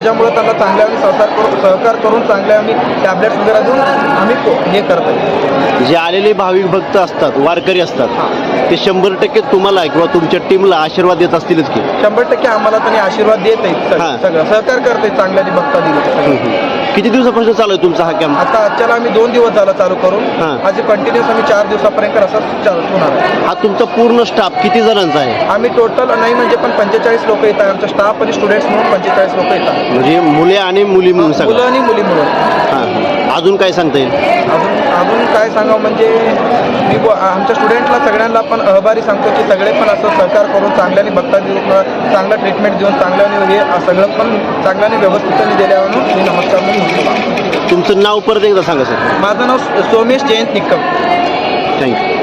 त्याच्यामुळे त्यांना चांगल्या आम्ही सहकार करून सहकार करून चांगल्या आम्ही टॅबलेट्स वगैरे देऊन आम्ही हे करतो जे आलेले भाविक भक्त असतात वारकरी असतात ते शंभर टक्के तुम्हाला किंवा तुमच्या टीमला आशीर्वाद देत असतीलच की. शंभर टक्के आम्हाला त्यांनी आशीर्वाद देत आहेत हा. सग- सगळं. सहकार करते चांगल्याने बघता दिलं किती दिवसापासून चालू आहे तुमचा हा कॅम्प आता आजच्याला आम्ही दोन दिवस झाला चालू करून. हा. आज कंटिन्युअस आम्ही चार दिवसापर्यंत असं चालू होणार. हा तुमचा पूर्ण स्टाफ किती जणांचा आहे? आम्ही टोटल नाही म्हणजे पण पंचेचाळीस लोक येतात आमच्या स्टाफ आणि स्टुडंट्स म्हणून पंचेचाळीस लोक येतात म्हणजे मुले आणि मुली मिळून मुलं सगळं. आणि मुली हां अजून काय सांगता येईल? अजून अजून काय सांगावं म्हणजे मी ब- आमच्या स्टुडंटला सगळ्यांना पण अहभारी सांगतो की सगळे पण असं सहकार करून चांगल्याने बघता देऊन चांगलं ट्रीटमेंट देऊन चांगल्याने हे सगळं पण चांगल्याने व्यवस्थितपणे दिल्यावर मी नमस्कार म्हणून म्हणतो. तुमचं नाव परत एकदा सांगा सर. माझं नाव सोमेश जयंत निकम. Thank you